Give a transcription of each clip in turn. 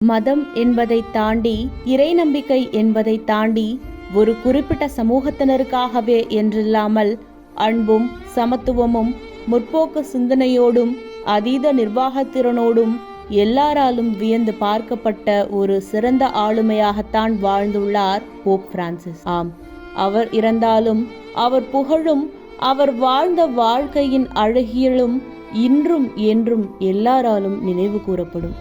மதம் என்பதை தாண்டி இறை நம்பிக்கை என்பதை தாண்டி ஒரு குறிப்பிட்ட சமூகத்தினருக்காகவே என்றில்லாமல் அன்பும் சமத்துவமும் முற்போக்கு சிந்தனையோடும் அதீத நிர்வாகத்திறனோடும் எல்லாராலும் வியந்து பார்க்கப்பட்ட ஒரு சிறந்த ஆளுமையாகத்தான் வாழ்ந்துள்ளார் போப் பிரான்சிஸ். ஆம் அவர் இறந்தாலும் அவர் புகழும் அவர் வாழ்ந்த வாழ்க்கையின் அழகியலும் இன்றும் என்றும் எல்லாராலும் நினைவு கூறப்படும்.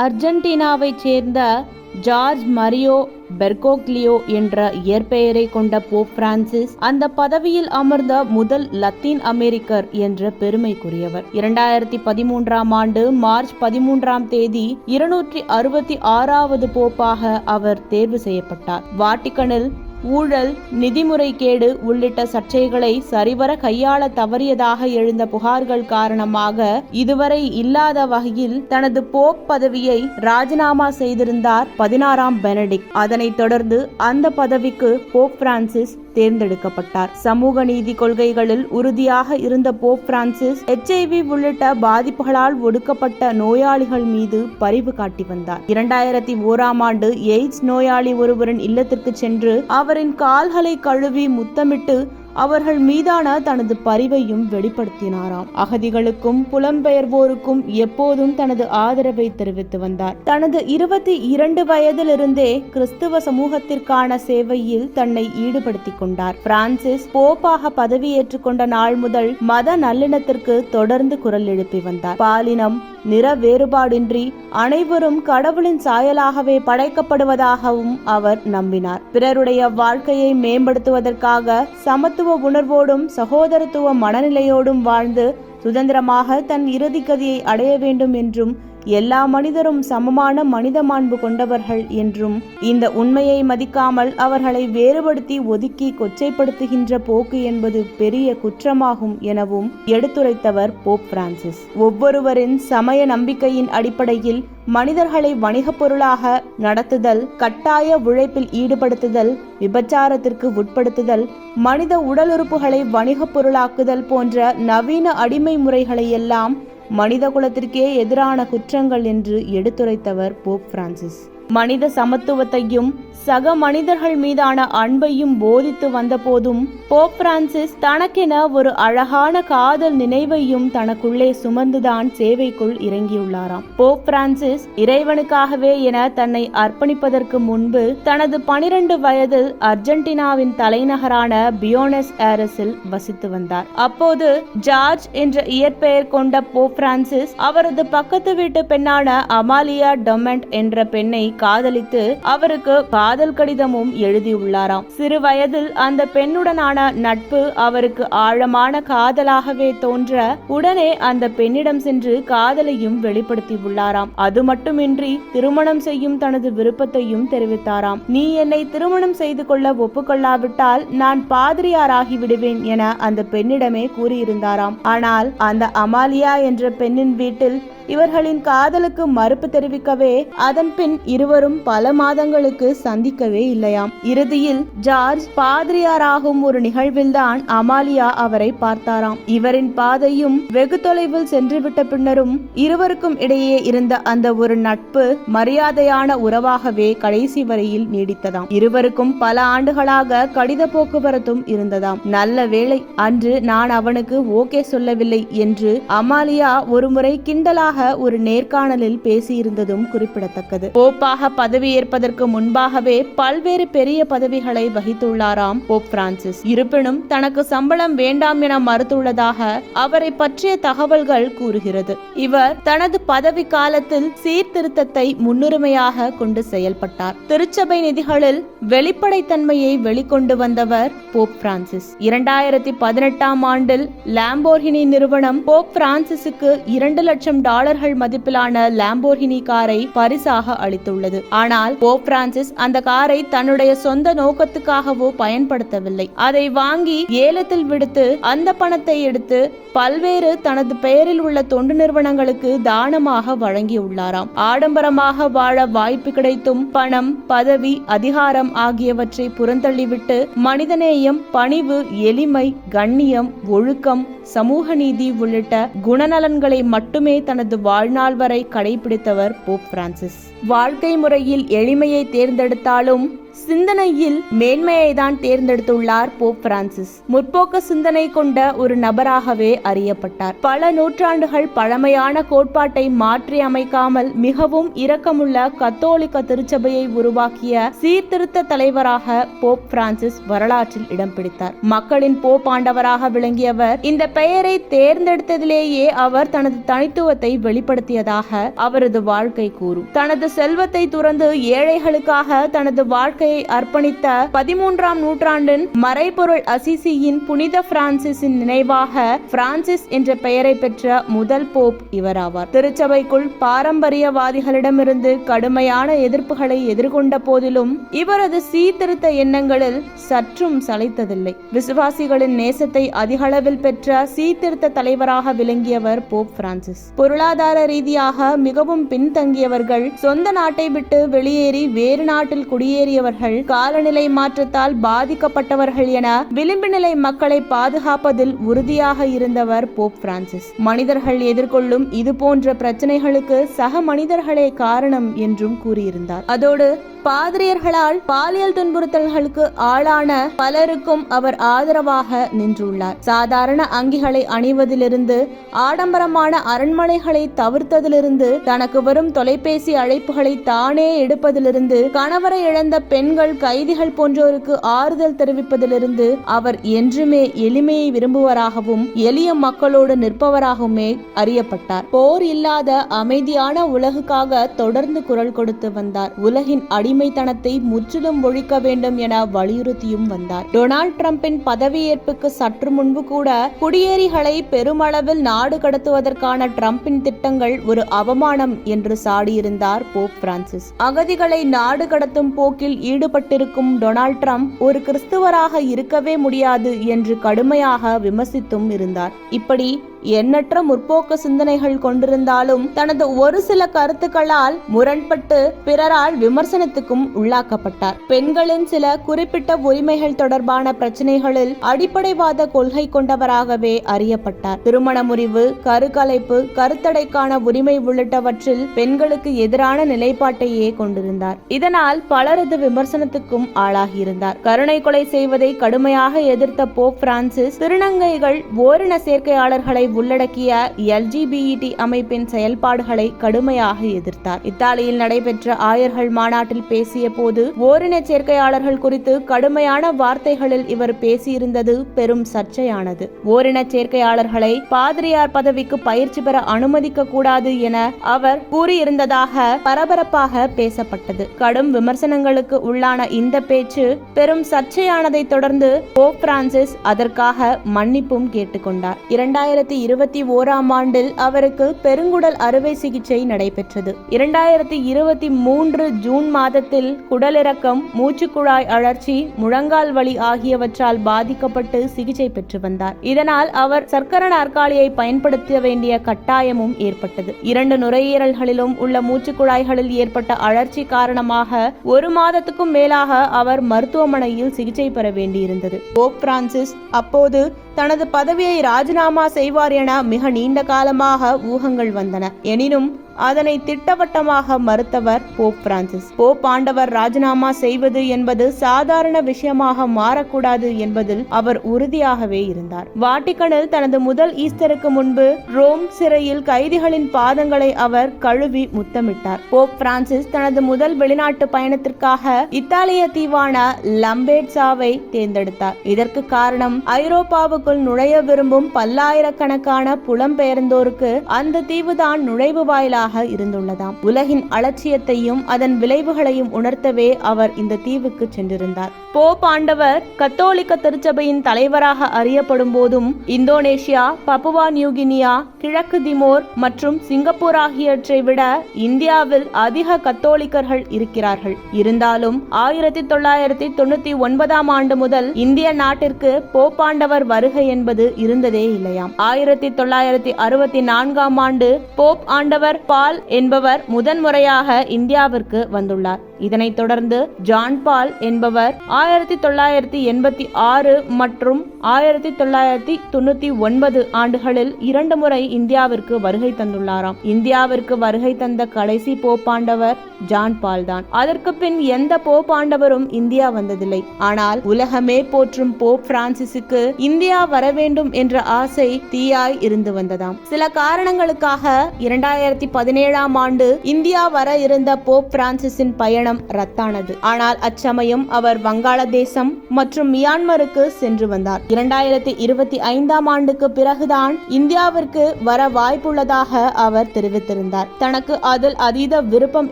அர்ஜென்டினாவைச் சேர்ந்த ஜார்ஜ் மரியோ பெர்கோக்லியோ என்ற இயற்பெயரை கொண்ட போப் பிரான்சிஸ் அந்த பதவியில் அமர்ந்த முதல் லத்தீன் அமெரிக்கர் என்ற பெருமைக்குரியவர். இரண்டாயிரத்தி பதிமூன்றாம் ஆண்டு மார்ச் பதிமூன்றாம் தேதி இருநூற்றி அறுபத்தி ஆறாவது போப்பாக அவர் தேர்வு செய்யப்பட்டார். வாட்டிக்கனில் ஊழல் நிதிமுறைகேடு உள்ளிட்ட சர்ச்சைகளை சரிவர கையாள தவறியதாக எழுந்த புகார்கள் காரணமாக இதுவரை இல்லாத வகையில் தனது போப் பதவியை ராஜினாமா செய்திருந்தார் பதினாறாம் பெனடிக். அதனைத் தொடர்ந்து அந்த பதவிக்கு போப் பிரான்சிஸ் தேர்ந்தெடுக்கப்பட்டார். சமூக நீதி கொள்கைகளில் உறுதியாக இருந்த போப் பிரான்சிஸ் எச்ஐவி உள்ளிட்ட பாதிப்புகளால் ஒடுக்கப்பட்ட நோயாளிகள் மீது பரிவு காட்டி வந்தார். இரண்டாயிரத்தி ஓராம் ஆண்டு எய்ட்ஸ் நோயாளி ஒருவரின் இல்லத்திற்கு சென்று அவரின் கால்களை கழுவி முத்தமிட்டு அவர்கள் மீதான தனது பரிவையும் வெளிப்படுத்தினாராம். அகதிகளுக்கும் புலம்பெயர்வோருக்கும் எப்போதும் தனது ஆதரவை தெரிவித்து வந்தார். தனது இருபத்தி இரண்டு வயதிலிருந்தே கிறிஸ்துவ சமூகத்திற்கான சேவையில் தன்னை ஈடுபடுத்தி கொண்டார். பிரான்சிஸ் போப்பாக பதவியேற்றுக் கொண்ட நாள் முதல் மத நல்லிணத்திற்கு தொடர்ந்து குரல் எழுப்பி வந்தார். பாலினம் நிற வேறுபாடின்றி அனைவரும் கடவுளின் சாயலாகவே படைக்கப்படுவதாகவும் அவர் நம்பினார். பிறருடைய வாழ்க்கையை மேம்படுத்துவதற்காக சமத்துவ உணர்வோடும் சகோதரத்துவ மனநிலையோடும் வாழ்ந்து சுதந்திரமாக தன் இறுதி கதியை அடைய வேண்டும் என்றும் எல்லா மனிதரும் சமமான மனித மாண்பு கொண்டவர்கள் என்றும் இந்த உண்மையை மதிக்காமல் அவர்களை வேறுபடுத்தி ஒதுக்கி கொச்சைப்படுத்துகின்ற போக்கு என்பது பெரிய குற்றமாகும் எனவும் எடுத்துரைத்தவர் போப் பிரான்சிஸ். ஒவ்வொருவரின் சமய நம்பிக்கையின் அடிப்படையில் மனிதர்களை வணிகப் பொருளாக நடத்துதல் கட்டாய உழைப்பில் ஈடுபடுத்துதல் விபச்சாரத்திற்கு உட்படுத்துதல் மனித உடலுறுப்புகளை வணிகப் பொருளாக்குதல் போன்ற நவீன அடிமை முறைகளை எல்லாம் மனித குலத்திற்கே எதிரான குற்றங்கள் என்று எடுத்துரைத்தவர் போப் பிரான்சிஸ். மனித சமத்துவத்தையும் சக மனிதர்கள் மீதான அன்பையும் போதித்து வந்தபோதும் போப் பிரான்சிஸ் தனக்கென ஒரு அழகான காதல் நினைவையும் தனக்குள்ளே சுமந்துதான் சேவைக்குள் இறங்கியுள்ளாராம். போப் பிரான்சிஸ் இறைவனுக்காகவே என தன்னை அர்ப்பணிப்பதற்கு முன்பு தனது பனிரெண்டு வயதில் அர்ஜென்டினாவின் தலைநகரான பியோனஸ் ஏரஸில் வசித்து வந்தார். அப்போது ஜார்ஜ் என்ற இயற்பெயர் கொண்ட போப் பிரான்சிஸ் அவரது பக்கத்து வீட்டு பெண்ணான அமாலியா டொமெண்ட் என்ற பெண்ணை காதலித்து அவருக்கு காதல் கடிதமும் எழுதியுள்ளாராம். சிறு வயதில் அந்த பெண்ணுடனான நட்பு அவருக்கு ஆழமான காதலாகவே தோன்ற உடனே அந்த பெண்ணிடம் சென்று காதலையும் வெளிப்படுத்தியுள்ளாராம். அது மட்டுமின்றி திருமணம் செய்யும் தனது விருப்பத்தையும் தெரிவித்தாராம். நீ என்னை திருமணம் செய்து கொள்ள ஒப்புக்கொள்ளாவிட்டால் நான் பாதிரியாராகி விடுவேன் என அந்த பெண்ணிடமே கூறியிருந்தாராம். ஆனால் அந்த அமாலியா என்ற பெண்ணின் வீட்டில் இவர்களின் காதலுக்கு மறுப்பு தெரிவிக்கவே அதன் பின் இருவரும் பல மாதங்களுக்கு சந்திக்கவே இல்லையாம். இறுதியில் ஜார்ஜ் பாதிரியாராகும் ஒரு நிகழ்வில்தான் அமாலியா அவரை பார்த்தாராம். இவரின் பாதையும் வெகு தொலைவில் சென்றுவிட்ட பின்னரும் இருவருக்கும் இடையே இருந்த அந்த ஒரு நட்பு மரியாதையான உறவாகவே கடைசி வரையில் நீடித்ததாம். இருவருக்கும் பல ஆண்டுகளாக கடித போக்குவரத்தும் இருந்ததாம். நல்ல வேளை அன்று நான் அவனுக்கு ஓகே சொல்லவில்லை என்று அமாலியா ஒருமுறை கிண்டலாக ஒரு நேர்காணலில் பேசியிருந்ததும் குறிப்பிடத்தக்கது. போப்பாக பதவியேற்பதற்கு முன்பாகவே பல்வேறு பெரிய பதவிகளை வகித்துள்ளாராம் போப் பிரான்சிஸ். இருப்பினும் தனக்கு சம்பளம் வேண்டாம் என மறுத்துள்ளதாக அவரை பற்றிய தகவல்கள் கூறுகிறது. இவர் தனது பதவி காலத்தில் சீர்திருத்தத்தை முன்னுரிமையாக கொண்டு செயல்பட்டார். திருச்சபை நிதிகளில் வெளிப்படைத்தன்மையை வெளிக்கொண்டு வந்தவர் போப் பிரான்சிஸ். இரண்டாயிரத்தி பதினெட்டாம் ஆண்டில் லாம்போர்கினி நிறுவனம் போப் பிரான்சிஸுக்கு இரண்டு லட்சம் டாலர் டாலர்கள் மதிப்பிலான லாம்போர்கினி காரை பரிசாக அளித்துள்ளது. ஆனால் போப் பிரான்சிஸ் அந்த காரை தன்னுடைய சொந்த நோக்கத்துக்காகவோ பயன்படுத்தவில்லை. அதை வாங்கி ஏலத்தில் விடுத்து அந்த பணத்தை எடுத்து பல்வேறு தனது பெயரில் உள்ள தொண்டு நிறுவனங்களுக்கு தானமாக வழங்கியுள்ளாராம். ஆடம்பரமாக வாழ வாய்ப்பு கிடைத்தும் பணம் பதவி அதிகாரம் ஆகியவற்றை புறந்தள்ளிவிட்டு மனிதநேயம் பணிவு எளிமை கண்ணியம் ஒழுக்கம் சமூக நீதி உள்ளிட்ட குணநலன்களை மட்டுமே தனது வாழ்நாள் வரை கடைபிடித்தவர் போப் பிரான்சிஸ். வாழ்க்கை முறையில் எளிமையை தேர்ந்தெடுத்தாலும் சிந்தனையில் மேன்மையை தான் தேர்ந்தெடுத்துள்ளார் போப் பிரான்சிஸ். முற்போக்கு சிந்தனை கொண்ட ஒரு நபராகவே அறியப்பட்டார். பல நூற்றாண்டுகள் பழமையான கோட்பாட்டை மாற்றி அமைக்காமல் மிகவும் இரக்கமுள்ள கத்தோலிக்க திருச்சபையை உருவாக்கிய சீர்திருத்த தலைவராக போப் பிரான்சிஸ் வரலாற்றில் இடம் பிடித்தார். மக்களின் போப் ஆண்டவராக விளங்கியவர் இந்த பெயரை தேர்ந்தெடுத்ததிலேயே அவர் தனது தனித்துவத்தை வெளிப்படுத்தியதாக அவரது வாழ்க்கை கூறும். தனது செல்வத்தை துறந்து ஏழைகளுக்காக தனது வாழ்க்கை வாழ்க்கையை அர்ப்பணித்த பதிமூன்றாம் நூற்றாண்டின் மறைபொருள் அசிசியின் புனித பிரான்சிஸின் நினைவாக பிரான்சிஸ் என்ற பெயரை பெற்ற முதல் போப் இவராவார். திருச்சபைக்குள் பாரம்பரியவாதிகளிடமிருந்து கடுமையான எதிர்ப்புகளை எதிர்கொண்ட போதிலும் இவரது சீர்திருத்த எண்ணங்களில் சற்றும் சளைத்ததில்லை. விசுவாசிகளின் நேசத்தை அதிகளவில் பெற்ற சீர்திருத்த தலைவராக விளங்கியவர் போப் பிரான்சிஸ். பொருளாதார ரீதியாக மிகவும் பின்தங்கியவர்கள் சொந்த நாட்டை விட்டு வெளியேறி வேறு நாட்டில் குடியேறியவர்கள் காலநிலை மாற்றத்தால் பாதிக்கப்பட்டவர்கள் என விளிம்பு நிலை மக்களை பாதுகாப்பதில் உறுதியாக இருந்தவர் போப் பிரான்சிஸ். மனிதர்கள் எதிர்கொள்ளும் இது போன்ற பிரச்சனைகளுக்கு சக மனிதர்களே காரணம் என்றும் கூறியிருந்தார். அதோடு பாதிரியர்களால் பாலியல் துன்புறுத்தல்களுக்கு ஆளான பலருக்கும் அவர் ஆதரவாக நின்றுள்ளார். சாதாரண அங்கிகளை அணிவதிலிருந்து ஆடம்பரமான அரண்மனைகளை தவிர்த்ததிலிருந்து தனக்கு வரும் தொலைபேசி அழைப்புகளை தானே எடுப்பதிலிருந்து கணவரை இழந்த பெண் பெண்கள் கைதிகள் போன்றோருக்கு ஆறுதல் தெரிவிப்பதிலிருந்து அவர் என்றுமே எளிமையை விரும்புவராகவும் எளிய மக்களோடு நிற்பவராகவுமே அறியப்பட்டார். போர் இல்லாத அமைதியான உலகுக்காக தொடர்ந்து குரல் கொடுத்து வந்தார். உலகின் அடிமைத்தனத்தை முற்றிலும் ஒழிக்க வேண்டும் என வலியுறுத்தியும் வந்தார். டொனால்ட் டிரம்பின் பதவியேற்புக்கு சற்று முன்பு கூட குடியேறிகளை பெருமளவில் நாடு கடத்துவதற்கான டிரம்பின் திட்டங்கள் ஒரு அவமானம் என்று சாடியிருந்தார் போப் பிரான்சிஸ். அகதிகளை நாடு கடத்தும் போக்கில் ஈடுபட்டிருக்கும் டொனால்ட் ட்ரம்ப் ஒரு கிறிஸ்துவராக இருக்கவே முடியாது என்று கடுமையாக விமர்சித்தும் இருந்தார். இப்படி எண்ணற்ற முற்போக்கு சிந்தனைகள் கொண்டிருந்தாலும் தனது ஒரு சில கருத்துக்களால் முரண்பட்டு பிறரால் விமர்சனத்துக்கும் உள்ளாக்கப்பட்டார். பெண்களின் சில குறிப்பிட்ட உரிமைகள் தொடர்பான பிரச்சனைகளில் அடிப்படைவாத கொள்கை கொண்டவராகவே அறியப்பட்டார். திருமண முறிவு கருக்கலைப்பு கருத்தடைக்கான உரிமை உள்ளிட்டவற்றில் பெண்களுக்கு எதிரான நிலைப்பாட்டையே கொண்டிருந்தார். இதனால் பலரது விமர்சனத்துக்கும் ஆளாகியிருந்தார். கருணை கொலை செய்வதை கடுமையாக எதிர்த்த போப் பிரான்சிஸ் திருநங்கைகள் ஓரின சேர்க்கையாளர்களை உள்ளடக்கிய எல்ஜிபிஇடி அமைப்பின் செயல்பாடுகளை கடுமையாக எதிர்த்தார். இத்தாலியில் நடைபெற்ற ஆயர்கள் மாநாட்டில் பேசிய போது ஓரின சேர்க்கையாளர்கள் குறித்து கடுமையான வார்த்தைகளில் இவர் பேசியிருந்தது பெரும் சர்ச்சையானது. ஓரின சேர்க்கையாளர்களை பாதிரியார் பதவிக்கு பயிற்சி பெற அனுமதிக்க கூடாது என அவர் கூறியிருந்ததாக பரபரப்பாக பேசப்பட்டது. கடும் விமர்சனங்களுக்கு உள்ளான இந்த பேச்சு பெரும் சர்ச்சையானதை தொடர்ந்து போப் பிரான்சிஸ் அதற்காக மன்னிப்பும் கேட்டுக்கொண்டார். இரண்டாயிரத்தி இரண்டாயிரத்தி இருபத்தி ஓராம் ஆண்டில் அவருக்கு பெருங்குடல் அறுவை சிகிச்சை நடைபெற்றது. இரண்டாயிரத்தி இருபத்தி மூன்று ஜூன் மாதத்தில் குடலிறக்கம் மூச்சுக்குழாய் அழற்சி முழங்கால் வலி ஆகியவற்றால் பாதிக்கப்பட்டு சிகிச்சை பெற்று வந்தார். இதனால் அவர் சர்க்கர நாற்காலியை பயன்படுத்த வேண்டிய கட்டாயமும் ஏற்பட்டது. இரண்டு நுரையீரல்களிலும் உள்ள மூச்சுக்குழாய்களில் ஏற்பட்ட அழற்சி காரணமாக ஒரு மாதத்துக்கும் மேலாக அவர் மருத்துவமனையில் சிகிச்சை பெற வேண்டியிருந்தது. போப் பிரான்சிஸ் அப்போது தனது பதவியை ராஜினாமா செய்வார் என மிக நீண்ட காலமாக ஊகங்கள் வந்தன. எனினும் அதனை திட்டவட்டமாக மறுத்தவர் போப் பிரான்சிஸ். போப் ஆண்டவர் ராஜினாமா செய்வது என்பது சாதாரண விஷயமாக மாறக்கூடாது என்பதில் அவர் உறுதியாகவே இருந்தார். வாட்டிக்கனில் தனது முதல் ஈஸ்டருக்கு முன்பு ரோம் சிறையில் கைதிகளின் பாதங்களை அவர் கழுவி முத்தமிட்டார். போப் பிரான்சிஸ் தனது முதல் வெளிநாட்டு பயணத்திற்காக இத்தாலிய தீவான லம்பேட்சாவை தேர்ந்தெடுத்தார். இதற்கு காரணம் ஐரோப்பாவுக்குள் நுழைய விரும்பும் பல்லாயிரக்கணக்கான புலம்பெயர்ந்தோருக்கு அந்த தீவுதான் நுழைவு வாயிலாக ஆண்டுகளாக இருந்துள்ளதாம். உலகின் அலட்சியத்தையும் அதன் விளைவுகளையும் உணர்த்தவே அவர் இந்த தீவுக்கு சென்றிருந்தார். போப் ஆண்டவர் கத்தோலிக்க திருச்சபையின் தலைவராக அறியப்படும் போதும் இந்தோனேஷியா பப்புவா நியூகினியா கிழக்கு திமோர் மற்றும் சிங்கப்பூர் ஆகியவற்றை விட இந்தியாவில் அதிக கத்தோலிக்கர்கள் இருக்கிறார்கள். இருந்தாலும் ஆயிரத்தி தொள்ளாயிரத்தி தொண்ணூத்தி ஒன்பதாம் ஆண்டு முதல் இந்திய நாட்டிற்கு போப்பாண்டவர் வருகை என்பது இருந்ததே இல்லையாம். ஆயிரத்தி தொள்ளாயிரத்தி அறுபத்தி நான்காம் ஆண்டு போப் ஆண்டவர் பால் என்பவர் முதன்முறையாக இந்தியாவிற்கு வந்துள்ளார். இதனைத் தொடர்ந்து ஜான் பால் என்பவர் ஆயிரத்தி தொள்ளாயிரத்தி எண்பத்தி ஆறு மற்றும் ஆயிரத்தி தொள்ளாயிரத்தி தொண்ணூத்தி ஒன்பது ஆண்டுகளில் இரண்டு முறை இந்தியாவிற்கு வருகை தந்துள்ளாராம். இந்தியாவிற்கு வருகை தந்த கடைசி போப்பாண்டவர் ஜான் பால் தான். அதற்கு பின் எந்த போப்பாண்டவரும் இந்தியா வந்ததில்லை. ஆனால் உலகமே போற்றும் போப் பிரான்சிஸுக்கு இந்தியா வர வேண்டும் என்ற ஆசை தீயாய் இருந்து வந்ததாம். சில காரணங்களுக்காக இரண்டாயிரத்தி பதினேழாம் ஆண்டு இந்தியா வர இருந்த போப் பிரான்சிஸின் பயணம் ரத்தானது. ஆனால் அச்சமயம் அவர் வங்காளதேசம் மற்றும் மியான்மருக்கு சென்று வந்தார். இரண்டாயிரத்தி இருபத்தி ஐந்தாம் ஆண்டுக்கு பிறகுதான் இந்தியாவிற்கு வர வாய்ப்புள்ளதாக அவர் தெரிவித்திருந்தார். தனக்கு அதில் அதீத விருப்பம்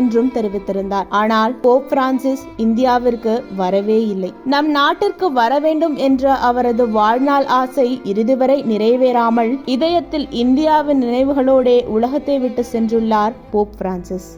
என்றும் தெரிவித்திருந்தார். ஆனால் போப் பிரான்சிஸ் இந்தியாவிற்கு வரவே இல்லை. நம் நாட்டிற்கு வர வேண்டும் என்ற அவரது வாழ்நாள் ஆசை இறுதி வரை நிறைவேறாமல் இதயத்தில் இந்தியாவின் நினைவுகளோடே உலகத்தை விட்டு சென்றுள்ளார் போப் பிரான்சிஸ்.